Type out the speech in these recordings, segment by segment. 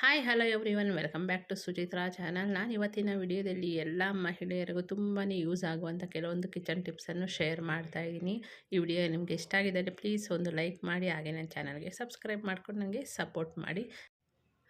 Hi hello everyone welcome back to Suchitra channel ನಾನು ಇವತ್ತಿನ ವಿಡಿಯೋದಲ್ಲಿ ಎಲ್ಲ ಮಹಿಳೆಯರಿಗೂ ತುಂಬಾ ಯೂಸ್ ಆಗುವಂಥ ಕೆಲವೊಂದು ಕಿಚನ್ ಟಿಪ್ಸನ್ನು ಶೇರ್ ಮಾಡ್ತಾ ಇದ್ದೀನಿ. ಈ ವಿಡಿಯೋ ನಿಮಗೆ ಇಷ್ಟ ಆಗಿದ್ದರೆ ಪ್ಲೀಸ್ ಒಂದು ಲೈಕ್ ಮಾಡಿ, ಹಾಗೆ ನನ್ನ ಚಾನಲ್ಗೆ ಸಬ್ಸ್ಕ್ರೈಬ್ ಮಾಡ್ಕೊಂಡು ನನಗೆ ಸಪೋರ್ಟ್ ಮಾಡಿ.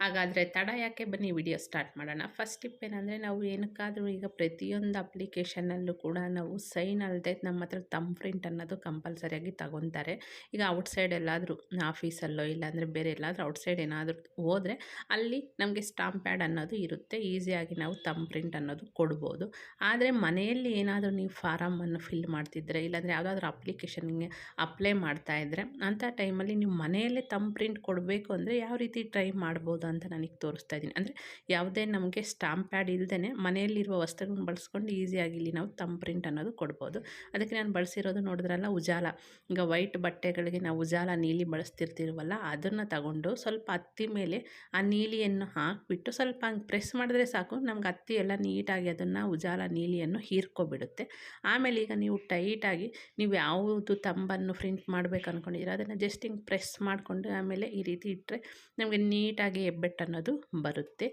ಹಾಗಾದರೆ ತಡ ಯಾಕೆ ಬನ್ನಿ ವಿಡಿಯೋ ಸ್ಟಾರ್ಟ್ ಮಾಡೋಣ. ಫಸ್ಟ್ ಟಿಪ್ ಏನಂದರೆ ನಾವು ಏನಕ್ಕಾದರೂ ಈಗ ಪ್ರತಿಯೊಂದು ಅಪ್ಲಿಕೇಶನಲ್ಲೂ ಕೂಡ ನಾವು ಸೈನ್ ಅಲ್ಲದೆ ನಮ್ಮ ಹತ್ರ ತಮ್ ಪ್ರಿಂಟ್ ಅನ್ನೋದು ಕಂಪಲ್ಸರಿಯಾಗಿ ತಗೊತಾರೆ. ಈಗ ಔಟ್ಸೈಡ್ ಎಲ್ಲಾದರೂ ಆಫೀಸಲ್ಲೋ ಇಲ್ಲಾಂದರೆ ಬೇರೆ ಎಲ್ಲಾದರೂ ಔಟ್ಸೈಡ್ ಏನಾದರೂ ಹೋದರೆ ಅಲ್ಲಿ ನಮಗೆ ಸ್ಟಾಂಪ್ ಪ್ಯಾಡ್ ಅನ್ನೋದು ಇರುತ್ತೆ. ಈಸಿಯಾಗಿ ನಾವು ತಮ್ ಪ್ರಿಂಟ್ ಅನ್ನೋದು ಕೊಡ್ಬೋದು. ಆದರೆ ಮನೆಯಲ್ಲಿ ಏನಾದರೂ ನೀವು ಫಾರಮನ್ನು ಫಿಲ್ ಮಾಡ್ತಿದ್ರೆ ಇಲ್ಲಾಂದರೆ ಯಾವುದಾದ್ರೂ ಅಪ್ಲಿಕೇಶನ್ಗೆ ಅಪ್ಲೈ ಮಾಡ್ತಾಯಿದ್ರೆ ಅಂಥ ಟೈಮಲ್ಲಿ ನೀವು ಮನೆಯಲ್ಲೇ ತಮ್ ಪ್ರಿಂಟ್ ಕೊಡಬೇಕು ಅಂದರೆ ಯಾವ ರೀತಿ ಟ್ರೈ ಮಾಡ್ಬೋದು ಅಂತ ನನಗೆ ತೋರಿಸ್ತಾ ಇದ್ದೀನಿ. ಅಂದರೆ ಯಾವುದೇ ನಮಗೆ ಸ್ಟಾಂಪ್ ಪ್ಯಾಡ್ ಇಲ್ಲದೇ ಮನೆಯಲ್ಲಿರುವ ವಸ್ತುಗಳನ್ನ ಬಳಸ್ಕೊಂಡು ಈಸಿಯಾಗಿ ಇಲ್ಲಿ ನಾವು ತಮ್ಮ ಪ್ರಿಂಟ್ ಅನ್ನೋದು ಕೊಡ್ಬೋದು. ಅದಕ್ಕೆ ನಾನು ಬಳಸಿರೋದು ನೋಡಿದ್ರಲ್ಲ ಉಜಾಲ. ಈಗ ವೈಟ್ ಬಟ್ಟೆಗಳಿಗೆ ನಾವು ಉಜಾಲ ನೀಲಿ ಬಳಸ್ತಿರ್ತೀವಲ್ಲ, ಅದನ್ನು ತಗೊಂಡು ಸ್ವಲ್ಪ ಹತ್ತಿ ಮೇಲೆ ಆ ನೀಲಿಯನ್ನು ಹಾಕಿಬಿಟ್ಟು ಸ್ವಲ್ಪ ಹಂಗೆ ಪ್ರೆಸ್ ಮಾಡಿದ್ರೆ ಸಾಕು, ನಮ್ಗೆ ಹತ್ತಿ ಎಲ್ಲ ನೀಟಾಗಿ ಅದನ್ನು ಉಜಾಲ ನೀಲಿಯನ್ನು ಹೀರ್ಕೊಬಿಡುತ್ತೆ. ಆಮೇಲೆ ಈಗ ನೀವು ಟೈಟಾಗಿ ನೀವು ಯಾವುದು ತಂಬನ್ನು ಪ್ರಿಂಟ್ ಮಾಡಬೇಕು ಅಂದ್ಕೊಂಡಿದ್ದೀರ ಅದನ್ನು ಜಸ್ಟ್ ಹಿಂಗೆ ಪ್ರೆಸ್ ಮಾಡಿಕೊಂಡು ಆಮೇಲೆ ಈ ರೀತಿ ಇಟ್ಟರೆ ನಮಗೆ ನೀಟಾಗಿ ಹೆಬ್ಬೆಟ್ಟು ಅನ್ನೋದು ಬರುತ್ತೆ.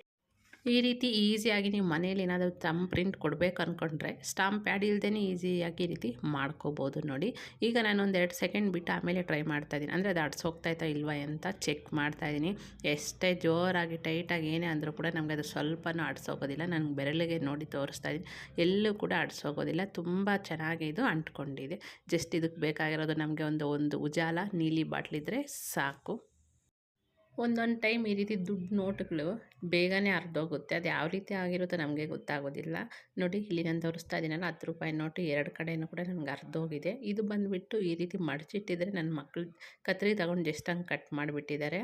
ಈ ರೀತಿ ಈಸಿಯಾಗಿ ನೀವು ಮನೇಲಿ ಏನಾದರೂ ತಮ್ಮ ಪ್ರಿಂಟ್ ಕೊಡಬೇಕು ಅಂದ್ಕೊಂಡ್ರೆ ಸ್ಟಾಂಪ್ ಪ್ಯಾಡ್ ಇಲ್ಲದೇ ಈಸಿಯಾಗಿ ಈ ರೀತಿ ಮಾಡ್ಕೋಬೋದು ನೋಡಿ. ಈಗ ನಾನು ಒಂದು ಎರಡು ಸೆಕೆಂಡ್ ಬಿಟ್ಟು ಆಮೇಲೆ ಟ್ರೈ ಮಾಡ್ತಾಯಿದ್ದೀನಿ ಅಂದರೆ ಅದು ಅಡ್ಸೋಗ್ತಾಯ್ತಾ ಇಲ್ವಾ ಅಂತ ಚೆಕ್ ಮಾಡ್ತಾ ಇದ್ದೀನಿ. ಎಷ್ಟೇ ಜೋರಾಗಿ ಟೈಟಾಗಿ ಏನೇ ಅಂದರೂ ಕೂಡ ನಮಗೆ ಅದು ಸ್ವಲ್ಪನೂ ಅಡ್ಸೋಗೋದಿಲ್ಲ. ನನಗೆ ಬೆರಳಿಗೆ ನೋಡಿ ತೋರಿಸ್ತಾ ಇದ್ದೀನಿ. ಎಲ್ಲೂ ಕೂಡ ಅಡ್ಸೋಗೋದಿಲ್ಲ. ತುಂಬ ಚೆನ್ನಾಗಿ ಇದು ಅಂಟ್ಕೊಂಡಿದೆ. ಜಸ್ಟ್ ಇದಕ್ಕೆ ಬೇಕಾಗಿರೋದು ನಮಗೆ ಒಂದು ಒಂದು ಉಜಾಲ, ನೀಲಿ ಬಾಟ್ಲಿದ್ರೆ ಸಾಕು. ಒಂದೊಂದು ಟೈಮ್ ಈ ರೀತಿ ದುಡ್ಡು ನೋಟುಗಳು ಬೇಗನೆ ಹರಿದೋಗುತ್ತೆ ಅದು ಯಾವ ರೀತಿ ಆಗಿರುತ್ತೋ ನಮಗೆ ಗೊತ್ತಾಗೋದಿಲ್ಲ. ನೋಡಿ ಇಲ್ಲಿ ನಾನು ತೋರಿಸ್ತಾ ಇದ್ದೀನಲ್ಲ ಹತ್ತು ರೂಪಾಯಿ ನೋಟು ಎರಡು ಕಡೆಯೂ ಕೂಡ ನನಗೆ ಹರಿದೋಗಿದೆ ಇದು ಬಂದುಬಿಟ್ಟು ಈ ರೀತಿ ಮಡಚಿಟ್ಟಿದ್ರೆ ನನ್ನ ಮಕ್ಕಳು ಕತ್ರಿ ತಗೊಂಡು ಜಸ್ಟ್ ಹಂಗೆ ಕಟ್ ಮಾಡಿಬಿಟ್ಟಿದ್ದಾರೆ.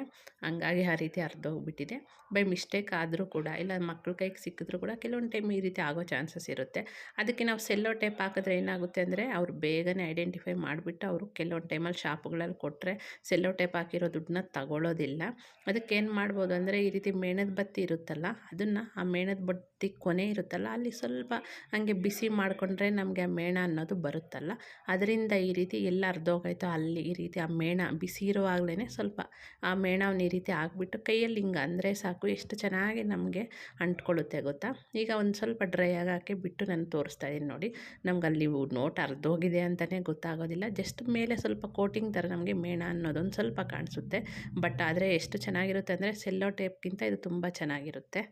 ಹಂಗಾಗಿ ಆ ರೀತಿ ಹರಿದೋಗ್ಬಿಟ್ಟಿದೆ ಬೈ ಮಿಸ್ಟೇಕ್ ಆದರೂ ಕೂಡ, ಇಲ್ಲ ಮಕ್ಳ ಕೈಗೆ ಸಿಕ್ಕಿದ್ರು ಕೂಡ ಕೆಲವೊಂದು ಟೈಮ್ ಈ ರೀತಿ ಆಗೋ ಚಾನ್ಸಸ್ ಇರುತ್ತೆ. ಅದಕ್ಕೆ ನಾವು ಸೆಲ್ಲೋ ಟೇಪ್ ಹಾಕಿದ್ರೆ ಏನಾಗುತ್ತೆ ಅಂದರೆ, ಅವ್ರು ಬೇಗನೆ ಐಡೆಂಟಿಫೈ ಮಾಡಿಬಿಟ್ಟು ಅವರು ಕೆಲವೊಂದು ಟೈಮಲ್ಲಿ ಶಾಪ್ಗಳಲ್ಲಿ ಕೊಟ್ಟರೆ ಸೆಲ್ಲೋ ಟೇಪ್ ಹಾಕಿರೋ ದುಡ್ಡನ್ನ ತಗೊಳ್ಳೋದಿಲ್ಲ ಅದಕ್ಕೆ ಏನು ಮಾಡ್ಬೋದು ಅಂದರೆ ಈ ರೀತಿ ಮೇಣದ ಬತ್ತಿ ಇರುತ್ತಲ್ಲ ಅದನ್ನು ಆ ಮೇಣದ ಬತ್ತಿ ಕೊನೆ ಇರುತ್ತಲ್ಲ, ಅಲ್ಲಿ ಸ್ವಲ್ಪ ಹಂಗೆ ಬಿಸಿ ಮಾಡಿಕೊಂಡ್ರೆ ನಮಗೆ ಆ ಮೇಣ ಅನ್ನೋದು ಬರುತ್ತಲ್ಲ. ಅದರಿಂದ ಈ ರೀತಿ ಎಲ್ಲ ಅರ್ಧೋಗಾಯ್ತೋ ಅಲ್ಲಿ ಈ ರೀತಿ ಆ ಮೇಣ ಬಿಸಿ ಇರುವಾಗಲೇ ಸ್ವಲ್ಪ ಆ ಮೇಣವನ್ನು ಈ ರೀತಿ ಹಾಕ್ಬಿಟ್ಟು ಕೈಯಲ್ಲಿ ಹಿಂಗೆ ಅಂದರೆ ಸಾಕು, ಎಷ್ಟು ಚೆನ್ನಾಗಿ ನಮಗೆ ಅಂಟ್ಕೊಳ್ಳುತ್ತೆ ಗೊತ್ತಾ? ಈಗ ಒಂದು ಸ್ವಲ್ಪ ಡ್ರೈ ಆಗಿ ಬಿಟ್ಟು ನಾನು ತೋರಿಸ್ತಾ ಇದ್ದೀನಿ ನೋಡಿ. ನಮ್ಗೆ ಅಲ್ಲಿ ನೋಟ್ ಅರ್ಧೋಗಿದೆ ಅಂತಲೇ ಗೊತ್ತಾಗೋದಿಲ್ಲ. ಜಸ್ಟ್ ಮೇಲೆ ಸ್ವಲ್ಪ ಕೋಟಿಂಗ್ ಥರ ನಮಗೆ ಮೇಣ ಅನ್ನೋದೊಂದು ಸ್ವಲ್ಪ ಕಾಣಿಸುತ್ತೆ. ಬಟ್ ಆದರೆ ಎಷ್ಟು ಚೆನ್ನಾಗಿರುತ್ತೆ ಅಂದರೆ ಸೆಲ್ಲೋ ಟೇಪ್ಗಿಂತ ಇದು ತುಂಬ ಚೆನ್ನಾಗಿರುತ್ತೆ.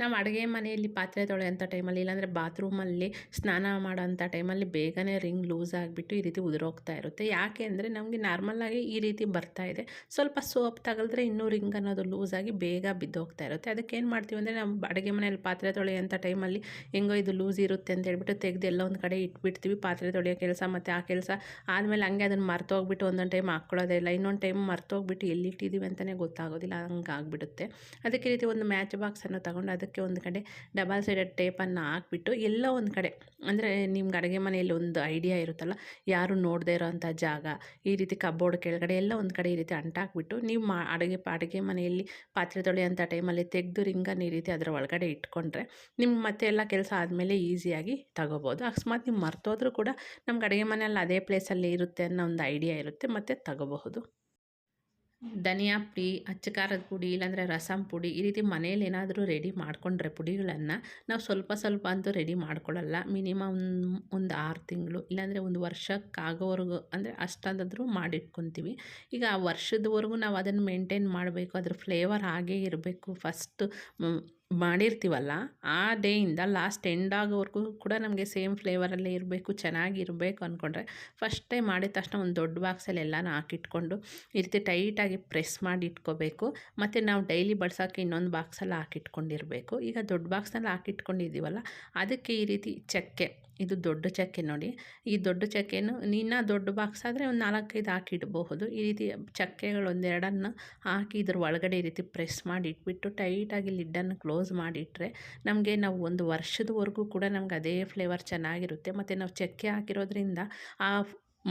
ನಾವು ಅಡುಗೆ ಮನೆಯಲ್ಲಿ ಪಾತ್ರೆ ತೊಳೆಯೋಂಥ ಟೈಮಲ್ಲಿ ಇಲ್ಲಾಂದರೆ ಬಾತ್ರೂಮಲ್ಲಿ ಸ್ನಾನ ಮಾಡೋಂಥ ಟೈಮಲ್ಲಿ ಬೇಗನೆ ರಿಂಗ್ ಲೂಸ್ ಆಗಿಬಿಟ್ಟು ಈ ರೀತಿ ಉದುರೋಗ್ತಾ ಇರುತ್ತೆ. ಯಾಕೆ ಅಂದರೆ ನಮಗೆ ನಾರ್ಮಲ್ಲಾಗಿ ಈ ರೀತಿ ಬರ್ತಾ ಇದೆ. ಸ್ವಲ್ಪ ಸೋಪ್ ತಗಲಿದ್ರೆ ಇನ್ನೂ ರಿಂಗ್ ಅನ್ನೋದು ಲೂಸಾಗಿ ಬೇಗ ಬಿದ್ದೋಗ್ತಾ ಇರುತ್ತೆ. ಅದಕ್ಕೆ ಏನು ಮಾಡ್ತೀವಿ ಅಂದರೆ ನಾವು ಅಡುಗೆ ಮನೆಯಲ್ಲಿ ಪಾತ್ರೆ ತೊಳೆಯೋಂಥ ಟೈಮಲ್ಲಿ ಹೆಂಗೋ ಇದು ಲೂಸ್ ಇರುತ್ತೆ ಅಂತ ಹೇಳ್ಬಿಟ್ಟು ತೆಗೆದು ಎಲ್ಲ ಒಂದು ಕಡೆ ಇಟ್ಬಿಡ್ತೀವಿ. ಪಾತ್ರೆ ತೊಳೆಯೋ ಕೆಲಸ ಮತ್ತು ಆ ಕೆಲಸ ಆದಮೇಲೆ ಹಂಗೆ ಅದನ್ನು ಮರ್ತೋಗ್ಬಿಟ್ಟು ಒಂದೊಂದು ಟೈಮ್ ಹಾಕ್ಕೊಳ್ಳೋದೇ ಇಲ್ಲ. ಇನ್ನೊಂದು ಟೈಮ್ ಮರ್ತೋಗ್ಬಿಟ್ಟು ಎಲ್ಲಿಟ್ಟಿದ್ದೀವಿ ಅಂತಲೇ ಗೊತ್ತಾಗೋದಿಲ್ಲ. ಹಂಗೆ ಆಗಿಬಿಡುತ್ತೆ. ಅದಕ್ಕೆ ರೀತಿ ಒಂದು ಮ್ಯಾಚ್ ಬಾಕ್ಸನ್ನು ತಗೊಂಡು ಅದಕ್ಕೆ ಅದಕ್ಕೆ ಒಂದು ಕಡೆ ಡಬಲ್ ಸೈಡೆಡ್ ಟೇಪನ್ನು ಹಾಕ್ಬಿಟ್ಟು ಎಲ್ಲ ಒಂದು ಕಡೆ, ಅಂದರೆ ನಿಮ್ಗೆ ಅಡುಗೆ ಮನೆಯಲ್ಲಿ ಒಂದು ಐಡಿಯಾ ಇರುತ್ತಲ್ಲ, ಯಾರು ನೋಡದೇ ಇರೋವಂಥ ಜಾಗ, ಈ ರೀತಿ ಕಬೋರ್ಡ್ ಕೆಳಗಡೆ ಎಲ್ಲ ಒಂದು ಕಡೆ ಈ ರೀತಿ ಅಂಟಾಕ್ಬಿಟ್ಟು ನೀವು ಮಾ, ಅಡುಗೆ ಅಡುಗೆ ಮನೆಯಲ್ಲಿ ಪಾತ್ರೆ ತೊಳೆಯೋಂಥ ಟೈಮಲ್ಲಿ ತೆಗೆದು ರಿಂಗನ್ನು ಈ ರೀತಿ ಅದರ ಒಳಗಡೆ ಇಟ್ಕೊಂಡ್ರೆ ನಿಮ್ಗೆ ಮತ್ತೆ ಎಲ್ಲ ಕೆಲಸ ಆದಮೇಲೆ ಈಸಿಯಾಗಿ ತಗೋಬೋದು. ಅಕಸ್ಮಾತ್ ನೀವು ಮರ್ತೋದ್ರೂ ಕೂಡ ನಮ್ಗೆ ಅಡುಗೆ ಮನೆಯಲ್ಲಿ ಅದೇ ಪ್ಲೇಸಲ್ಲಿ ಇರುತ್ತೆ ಅನ್ನೋ ಒಂದು ಐಡಿಯಾ ಇರುತ್ತೆ, ಮತ್ತು ತಗೋಬಹುದು. ಧನಿಯಾ ಪುಡಿ ಅಚ್ಚ ಖಾರದ ಪುಡಿ, ಇಲ್ಲಾಂದರೆ ರಸಂ ಪುಡಿ, ಈ ರೀತಿ ಮನೇಲಿ ಏನಾದರೂ ರೆಡಿ ಮಾಡಿಕೊಂಡ್ರೆ ಪುಡಿಗಳನ್ನು ನಾವು ಸ್ವಲ್ಪ ಸ್ವಲ್ಪ ಅಂತೂ ರೆಡಿ ಮಾಡ್ಕೊಳ್ಳಲ್ಲ ಮಿನಿಮಮ್ ಒಂದು ಆರು ತಿಂಗಳು, ಇಲ್ಲಾಂದರೆ ಒಂದು ವರ್ಷಕ್ಕಾಗೋವರೆಗೂ, ಅಂದರೆ ಅಷ್ಟಂತಾದರೂ ಮಾಡಿಟ್ಕೊತೀವಿ. ಈಗ ಆ ವರ್ಷದವರೆಗೂ ನಾವು ಅದನ್ನು ಮೇಂಟೈನ್ ಮಾಡಬೇಕು, ಅದ್ರ ಫ್ಲೇವರ್ ಹಾಗೇ ಇರಬೇಕು. ಫಸ್ಟು ಮಾಡಿರ್ತೀವಲ್ಲ, ಆ ಡೇಯಿಂದ ಲಾಸ್ಟ್ ಎಂಡ್ ಆಗೋವರೆಗೂ ಕೂಡ ನಮಗೆ ಸೇಮ್ ಫ್ಲೇವರಲ್ಲೇ ಇರಬೇಕು, ಚೆನ್ನಾಗಿರಬೇಕು ಅಂದ್ಕೊಂಡ್ರೆ ಫಸ್ಟ್ ಟೈಮ್ ಮಾಡಿದ ತಕ್ಷಣ ಒಂದು ದೊಡ್ಡ ಬಾಕ್ಸಲ್ಲಿ ಎಲ್ಲನೂ ಹಾಕಿಟ್ಕೊಂಡು ಈ ರೀತಿ ಟೈಟಾಗಿ ಪ್ರೆಸ್ ಮಾಡಿ ಇಟ್ಕೋಬೇಕು. ಮತ್ತು ನಾವು ಡೈಲಿ ಬಳಸೋಕ್ಕೆ ಇನ್ನೊಂದು ಬಾಕ್ಸಲ್ಲಿ ಹಾಕಿಟ್ಕೊಂಡಿರಬೇಕು. ಈಗ ದೊಡ್ಡ ಬಾಕ್ಸ್ನಲ್ಲಿ ಹಾಕಿಟ್ಕೊಂಡಿದ್ದೀವಲ್ಲ, ಅದಕ್ಕೆ ಈ ರೀತಿ ಚಕ್ಕೆ ಇದು ದೊಡ್ಡ ಚಕ್ಕೆ ನೋಡಿ. ಈ ದೊಡ್ಡ ಚಕ್ಕೆನು ಇನ್ನೂ ದೊಡ್ಡ ಬಾಕ್ಸ್ ಆದರೆ ಒಂದು ನಾಲ್ಕೈದು ಹಾಕಿಡಬಹುದು. ಈ ರೀತಿ ಚಕ್ಕೆಗಳು ಒಂದೆರಡನ್ನು ಹಾಕಿ ಇದ್ರ ಒಳಗಡೆ ಈ ರೀತಿ ಪ್ರೆಸ್ ಮಾಡಿ ಇಟ್ಬಿಟ್ಟು ಟೈಟಾಗಿ ಲಿಡ್ಡನ್ನು ಕ್ಲೋಸ್ ಮಾಡಿಟ್ರೆ ನಮಗೆ ನಾವು ಒಂದು ವರ್ಷದವರೆಗೂ ಕೂಡ ನಮ್ಗೆ ಅದೇ ಫ್ಲೇವರ್ ಚೆನ್ನಾಗಿರುತ್ತೆ. ಮತ್ತು ನಾವು ಚಕ್ಕೆ ಹಾಕಿರೋದ್ರಿಂದ ಆ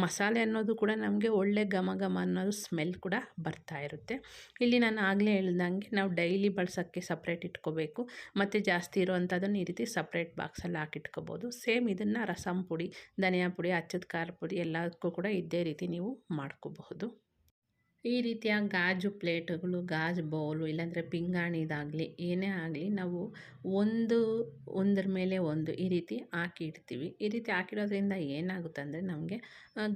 ಮಸಾಲೆ ಅನ್ನೋದು ಕೂಡ ನಮಗೆ ಒಳ್ಳೆ ಘಮ ಘಮ ಅನ್ನೋದು ಸ್ಮೆಲ್ ಕೂಡ ಬರ್ತಾ ಇರುತ್ತೆ. ಇಲ್ಲಿ ನಾನು ಆಗಲೇ ಹೇಳ್ದಂಗೆ ನಾವು ಡೈಲಿ ಬಳಸೋಕ್ಕೆ ಸಪ್ರೇಟ್ ಇಟ್ಕೋಬೇಕು. ಮತ್ತು ಜಾಸ್ತಿ ಇರುವಂಥದ್ದನ್ನು ಈ ರೀತಿ ಸಪ್ರೇಟ್ ಬಾಕ್ಸಲ್ಲಿ ಹಾಕಿಟ್ಕೋಬೋದು. ಸೇಮ್ ಇದನ್ನು ರಸಂ ಪುಡಿ, ಧನಿಯಾ ಪುಡಿ ಅಚ್ಚದ ಖಾರ ಪುಡಿ ಎಲ್ಲದಕ್ಕೂ ಕೂಡ ಇದೇ ರೀತಿ ನೀವು ಮಾಡ್ಕೋಬಹುದು. ಈ ರೀತಿಯ ಗಾಜು ಪ್ಲೇಟುಗಳು, ಗಾಜು ಬೌಲು ಇಲ್ಲಾಂದರೆ ಪಿಂಗಾಣಿದಾಗಲಿ ಏನೇ ಆಗಲಿ ನಾವು ಒಂದು, ಒಂದರ ಮೇಲೆ ಒಂದು ಈ ರೀತಿ ಹಾಕಿ ಇಡ್ತೀವಿ. ಈ ರೀತಿ ಹಾಕಿಡೋದ್ರಿಂದ ಏನಾಗುತ್ತೆ ಅಂದರೆ ನಮಗೆ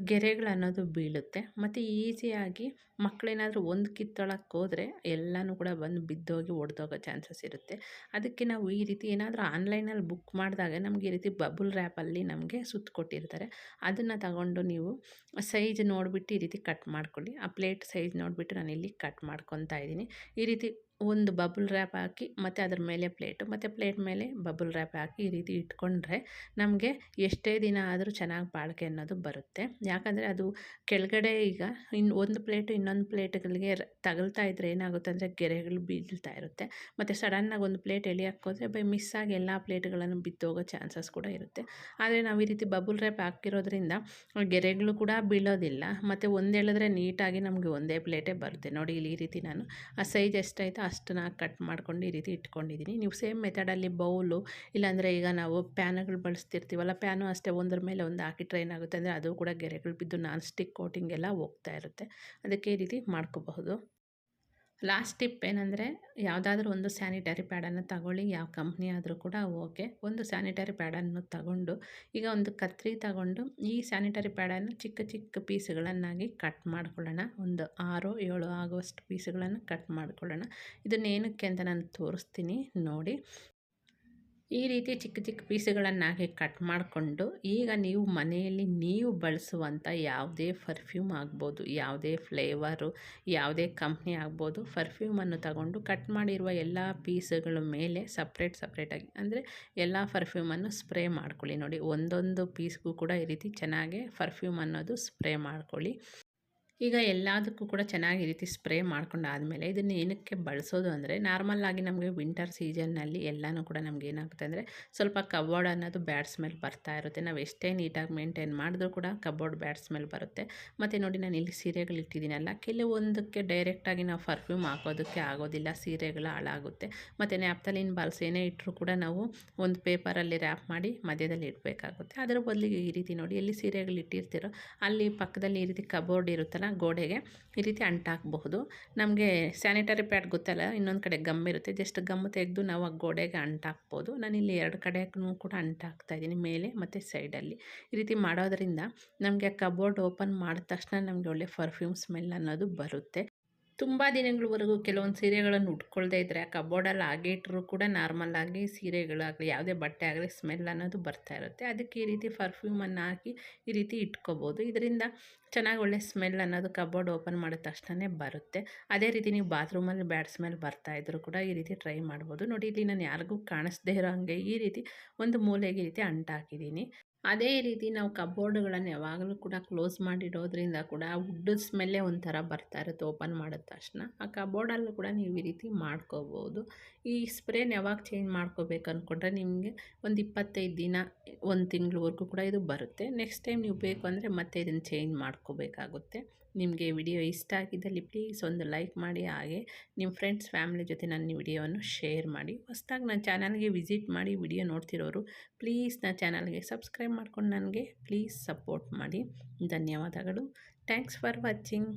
ಗೆರೆಗಳು ಅನ್ನೋದು ಬೀಳುತ್ತೆ. ಮತ್ತು ಈಸಿಯಾಗಿ ಮಕ್ಕಳೇನಾದರೂ ಒಂದು ಕಿತ್ತೊಳಕ್ಕೆ ಹೋದರೆ ಎಲ್ಲನೂ ಕೂಡ ಬಂದು ಬಿದ್ದೋಗಿ ಒಡೆದೋಗೋ ಚಾನ್ಸಸ್ ಇರುತ್ತೆ. ಅದಕ್ಕೆ ನಾವು ಈ ರೀತಿ ಏನಾದರೂ ಆನ್ಲೈನಲ್ಲಿ ಬುಕ್ ಮಾಡಿದಾಗ ನಮಗೆ ಈ ರೀತಿ ಬಬಲ್ ರ್ಯಾಪಲ್ಲಿ ನಮಗೆ ಸುತ್ತ ಕೊಟ್ಟಿರ್ತಾರೆ ಅದನ್ನು ತಗೊಂಡು ನೀವು ಸೈಜ್ ನೋಡಿಬಿಟ್ಟು ಈ ರೀತಿ ಕಟ್ ಮಾಡ್ಕೊಳ್ಳಿ. ಆ ಪ್ಲೇಟ್ ಸೈಜ್ ನೋಡಿಬಿಟ್ಟು ನಾನು ಇಲ್ಲಿ ಕಟ್ ಮಾಡ್ಕೊತಾ ಇದ್ದೀನಿ. ಈ ರೀತಿ ಒಂದು ಬಬಲ್ ರ್ಯಾಪ್ ಹಾಕಿ, ಮತ್ತು ಅದ್ರ ಮೇಲೆ ಪ್ಲೇಟು, ಮತ್ತು ಪ್ಲೇಟ್ ಮೇಲೆ ಬಬಲ್ ರ್ಯಾಪ್ ಹಾಕಿ ಈ ರೀತಿ ಇಟ್ಕೊಂಡ್ರೆ ನಮಗೆ ಎಷ್ಟೇ ದಿನ ಆದರೂ ಚೆನ್ನಾಗಿ ಬಾಳಿಕೆ ಅನ್ನೋದು ಬರುತ್ತೆ. ಯಾಕಂದರೆ ಅದು ಕೆಳಗಡೆ ಈಗ ಇನ್ನು ಒಂದು ಪ್ಲೇಟು ಇನ್ನೊಂದು ಪ್ಲೇಟ್ಗಳಿಗೆ ತಗಲ್ತಾ ಇದ್ದರೆ ಏನಾಗುತ್ತೆ ಅಂದರೆ ಗೆರೆಗಳು ಬೀಳ್ತಾ ಇರುತ್ತೆ. ಮತ್ತು ಸಡನ್ನಾಗಿ ಒಂದು ಪ್ಲೇಟ್ ಎಳಿ ಹಾಕೋದ್ರೆ ಬೈ ಮಿಸ್ ಆಗಿ ಎಲ್ಲ ಪ್ಲೇಟ್ಗಳನ್ನು ಬಿತ್ತೋಗೋ ಚಾನ್ಸಸ್ ಕೂಡ ಇರುತ್ತೆ. ಆದರೆ ನಾವು ಈ ರೀತಿ ಬಬಲ್ ರ್ಯಾಪ್ ಹಾಕಿರೋದ್ರಿಂದ ಗೆರೆಗಳು ಕೂಡ ಬೀಳೋದಿಲ್ಲ. ಮತ್ತು ಒಂದು ಹೇಳಿದ್ರೆ ನೀಟಾಗಿ ನಮಗೆ ಒಂದೇ ಪ್ಲೇಟೇ ಬರುತ್ತೆ. ನೋಡಿ ಇಲ್ಲಿ ಈ ರೀತಿ ನಾನು ಆ ಸೈಜ್ ಎಷ್ಟಾಯಿತು ಅಷ್ಟನ್ನ ಕಟ್ ಮಾಡ್ಕೊಂಡು ಈ ರೀತಿ ಇಟ್ಕೊಂಡಿದ್ದೀನಿ. ನೀವು ಸೇಮ್ ಮೆಥಡಲ್ಲಿ ಬೌಲು, ಇಲ್ಲಾಂದರೆ ಈಗ ನಾವು ಪ್ಯಾನ್ಗಳು ಬಳಸ್ತಿರ್ತೀವಲ್ಲ, ಪ್ಯಾನು ಅಷ್ಟೇ ಒಂದ್ರ ಮೇಲೆ ಒಂದು ಹಾಕಿಟ್ರೆ ಏನಾಗುತ್ತೆ ಅಂದರೆ ಅದು ಕೂಡ ಗೆರೆಗಳು ಬಿದ್ದು ನಾನ್ ಸ್ಟಿಕ್ ಕೋಟಿಂಗ್ ಎಲ್ಲ ಹೋಗ್ತಾ ಇರುತ್ತೆ. ಅದಕ್ಕೆ ಈ ರೀತಿ ಮಾಡ್ಕೋಬಹುದು. ಲಾಸ್ಟ್ ಟಿಪ್ ಏನಂದರೆ, ಯಾವುದಾದ್ರೂ ಒಂದು ಸ್ಯಾನಿಟರಿ ಪ್ಯಾಡನ್ನು ತಗೊಳ್ಳಿ. ಯಾವ ಕಂಪ್ನಿ ಆದರೂ ಕೂಡ ಓಕೆ. ಒಂದು ಸ್ಯಾನಿಟರಿ ಪ್ಯಾಡನ್ನು ತಗೊಂಡು, ಈಗ ಒಂದು ಕತ್ರಿ ತಗೊಂಡು ಈ ಸ್ಯಾನಿಟರಿ ಪ್ಯಾಡನ್ನು ಚಿಕ್ಕ ಚಿಕ್ಕ ಪೀಸ್ಗಳನ್ನಾಗಿ ಕಟ್ ಮಾಡ್ಕೊಳ್ಳೋಣ. ಒಂದು ಆರು, ಏಳು ಆಗುವಷ್ಟು ಪೀಸ್ಗಳನ್ನು ಕಟ್ ಮಾಡ್ಕೊಳ್ಳೋಣ. ಇದನ್ನೇನಕ್ಕೆ ಅಂತ ನಾನು ತೋರಿಸ್ತೀನಿ. ನೋಡಿ. ಈ ರೀತಿ ಚಿಕ್ಕ ಚಿಕ್ಕ ಪೀಸುಗಳನ್ನಾಗಿ ಕಟ್ ಮಾಡಿಕೊಂಡು ಈಗ ನೀವು ಮನೆಯಲ್ಲಿ ನೀವು ಬಳಸುವಂಥ ಯಾವುದೇ ಪರ್ಫ್ಯೂಮ್ ಆಗ್ಬೋದು, ಯಾವುದೇ ಫ್ಲೇವರು ಯಾವುದೇ ಕಂಪ್ನಿ ಆಗ್ಬೋದು ಪರ್ಫ್ಯೂಮನ್ನು ತಗೊಂಡು ಕಟ್ ಮಾಡಿರುವ ಎಲ್ಲ ಪೀಸುಗಳ ಮೇಲೆ ಸಪ್ರೇಟ್ ಸಪ್ರೇಟಾಗಿ ಅಂದರೆ ಎಲ್ಲ ಪರ್ಫ್ಯೂಮನ್ನು ಸ್ಪ್ರೇ ಮಾಡ್ಕೊಳ್ಳಿ. ನೋಡಿ, ಒಂದೊಂದು ಪೀಸ್ಗೂ ಕೂಡ ಈ ರೀತಿ ಚೆನ್ನಾಗಿ ಪರ್ಫ್ಯೂಮ್ ಅನ್ನೋದು ಸ್ಪ್ರೇ ಮಾಡ್ಕೊಳ್ಳಿ. ಈಗ ಎಲ್ಲದಕ್ಕೂ ಕೂಡ ಚೆನ್ನಾಗಿ ರೀತಿ ಸ್ಪ್ರೇ ಮಾಡ್ಕೊಂಡಾದಮೇಲೆ ಇದನ್ನು ಏನಕ್ಕೆ ಬಳಸೋದು ಅಂದರೆ ನಾರ್ಮಲ್ಲಾಗಿ ನಮಗೆ ವಿಂಟರ್ ಸೀಸನ್ನಲ್ಲಿ ಎಲ್ಲನೂ ಕೂಡ ನಮ್ಗೆ ಏನಾಗುತ್ತೆ ಅಂದರೆ ಸ್ವಲ್ಪ ಕಬೋರ್ಡ್ ಅನ್ನೋದು ಬ್ಯಾಡ್ ಸ್ಮೆಲ್ ಬರ್ತಾ ಇರುತ್ತೆ. ನಾವು ಎಷ್ಟೇ ನೀಟಾಗಿ ಮೇಂಟೈನ್ ಮಾಡಿದ್ರೂ ಕೂಡ ಕಬೋರ್ಡ್ ಬ್ಯಾಡ್ ಸ್ಮೆಲ್ ಬರುತ್ತೆ. ಮತ್ತು ನೋಡಿ ನಾನು ಇಲ್ಲಿ ಸೀರೆಗಳು ಇಟ್ಟಿದ್ದೀನಲ್ಲ, ಕೆಲವೊಂದಕ್ಕೆ ಡೈರೆಕ್ಟಾಗಿ ನಾವು ಪರ್ಫ್ಯೂಮ್ ಹಾಕೋದಕ್ಕೆ ಆಗೋದಿಲ್ಲ, ಸೀರೆಗಳು ಹಾಳಾಗುತ್ತೆ. ಮತ್ತು ನ್ಯಾಪ್ತಲಿನ್ ಬಾಲ್ಸ್ ಏನೇ ಇಟ್ಟರೂ ಕೂಡ ನಾವು ಒಂದು ಪೇಪರಲ್ಲಿ ರ್ಯಾಪ್ ಮಾಡಿ ಮಧ್ಯದಲ್ಲಿ ಇಡಬೇಕಾಗುತ್ತೆ. ಅದರ ಬದಲಿಗೆ ಈ ರೀತಿ ನೋಡಿ ಎಲ್ಲಿ ಸೀರೆಗಳು ಇಟ್ಟಿರ್ತೀರೋ ಅಲ್ಲಿ ಪಕ್ಕದಲ್ಲಿ ಈ ರೀತಿ ಕಬೋರ್ಡ್ ಇರುತ್ತಲ್ಲ ಗೋಡೆಗೆ ಈ ರೀತಿ ಅಂಟಾಕಬಹುದು. ನಮಗೆ ಸ್ಯಾನಿಟರಿ ಪ್ಯಾಡ್ ಗೊತ್ತಲ್ಲ, ಇನ್ನೊಂದು ಕಡೆ ಗಮ್ ಇರುತ್ತೆ. ಜಸ್ಟ್ ಗಮ್ ತೆಗೆದು ನಾವು ಆ ಗೋಡೆಗೆ ಅಂಟಾಕ್ಬೋದು ಇಲ್ಲಿ ಎರಡು ಕಡೆಗೂ ಕೂಡ ಅಂಟಾಕ್ತಾ ಇದ್ದೀನಿ, ಮೇಲೆ ಮತ್ತು ಸೈಡಲ್ಲಿ ಈ ರೀತಿ ಮಾಡೋದರಿಂದ ನಮಗೆ ಕಬೋರ್ಡ್ ಓಪನ್ ಮಾಡಿದ ತಕ್ಷಣ ನಮಗೆ ಒಳ್ಳೆ ಪರ್ಫ್ಯೂಮ್ ಸ್ಮೆಲ್ ಅನ್ನೋದು ಬರುತ್ತೆ. ತುಂಬ ದಿನಗಳವರೆಗೂ ಕೆಲವೊಂದು ಸೀರೆಗಳನ್ನು ಉಟ್ಕೊಳ್ದೇ ಇದ್ದರೆ ಆ ಕಬೋರ್ಡಲ್ಲಿ ಹಾಗೆ ಇಟ್ಟರೂ ಕೂಡ ನಾರ್ಮಲ್ಲಾಗಿ ಸೀರೆಗಳಾಗಲಿ, ಯಾವುದೇ ಬಟ್ಟೆ ಆಗಲಿ, ಸ್ಮೆಲ್ ಅನ್ನೋದು ಬರ್ತಾ ಇರುತ್ತೆ. ಅದಕ್ಕೆ ಈ ರೀತಿ ಪರ್ಫ್ಯೂಮನ್ನು ಹಾಕಿ ಈ ರೀತಿ ಇಟ್ಕೋಬೋದು. ಇದರಿಂದ ಚೆನ್ನಾಗಿ ಒಳ್ಳೆ ಸ್ಮೆಲ್ ಅನ್ನೋದು ಕಬೋರ್ಡ್ ಓಪನ್ ಮಾಡಿದ ತಕ್ಷಣ ಬರುತ್ತೆ. ಅದೇ ರೀತಿ ನೀವು ಬಾತ್ರೂಮಲ್ಲಿ ಬ್ಯಾಡ್ ಸ್ಮೆಲ್ ಬರ್ತಾ ಇದ್ದರೂ ಕೂಡ ಈ ರೀತಿ ಟ್ರೈ ಮಾಡ್ಬೋದು. ನೋಡಿ, ಇಲ್ಲಿ ನಾನು ಯಾರಿಗೂ ಕಾಣಿಸ್ದೇ ಇರೋ ಹಾಗೆ ಈ ರೀತಿ ಒಂದು ಮೂಲೆಗೆ ಈ ರೀತಿ ಅಂಟಾಕಿದ್ದೀನಿ. ಅದೇ ರೀತಿ ನಾವು ಕಬೋರ್ಡ್ಗಳನ್ನು ಯಾವಾಗಲೂ ಕೂಡ ಕ್ಲೋಸ್ ಮಾಡಿಡೋದ್ರಿಂದ ಕೂಡ ವುಡ್ ಸ್ಮೆಲ್ಲೇ ಒಂಥರ ಬರ್ತಾ ಇರುತ್ತೆ ಓಪನ್ ಮಾಡಿದ ತಕ್ಷಣ. ಆ ಕಬೋರ್ಡಲ್ಲೂ ಕೂಡ ನೀವು ಈ ರೀತಿ ಮಾಡ್ಕೋಬೋದು. ಈ ಸ್ಪ್ರೇನ ಯಾವಾಗ ಚೇಂಜ್ ಮಾಡ್ಕೋಬೇಕು ಅಂದ್ಕೊಂಡ್ರೆ ನಿಮಗೆ ಒಂದು ಇಪ್ಪತ್ತೈದು ದಿನ, ಒಂದು ತಿಂಗಳವರೆಗೂ ಕೂಡ ಇದು ಬರುತ್ತೆ. ನೆಕ್ಸ್ಟ್ ಟೈಮ್ ನೀವು ಬೇಕು ಅಂದರೆ ಮತ್ತೆ ಇದನ್ನು ಚೇಂಜ್ ಮಾಡ್ಕೋಬೇಕಾಗುತ್ತೆ. ನಿಮಗೆ ವಿಡಿಯೋ ಇಷ್ಟ ಆಗಿದ್ದಲ್ಲಿ ಪ್ಲೀಸ್ ಒಂದು ಲೈಕ್ ಮಾಡಿ, ಹಾಗೆ ನಿಮ್ಮ ಫ್ರೆಂಡ್ಸ್, ಫ್ಯಾಮಿಲಿ ಜೊತೆ ನನ್ನ ವಿಡಿಯೋವನ್ನು ಶೇರ್ ಮಾಡಿ. ಹೊಸ್ದಾಗಿ ನನ್ನ ಚಾನಲ್ಗೆ ವಿಸಿಟ್ ಮಾಡಿ ವಿಡಿಯೋ ನೋಡ್ತಿರೋರು, ಪ್ಲೀಸ್ ನನ್ನ ಚಾನಲ್ಗೆ ಸಬ್ಸ್ಕ್ರೈಬ್ ಮಾಡ್ಕೊಂಡು ನನಗೆ ಪ್ಲೀಸ್ ಸಪೋರ್ಟ್ ಮಾಡಿ. ಧನ್ಯವಾದಗಳು. Thanks for watching.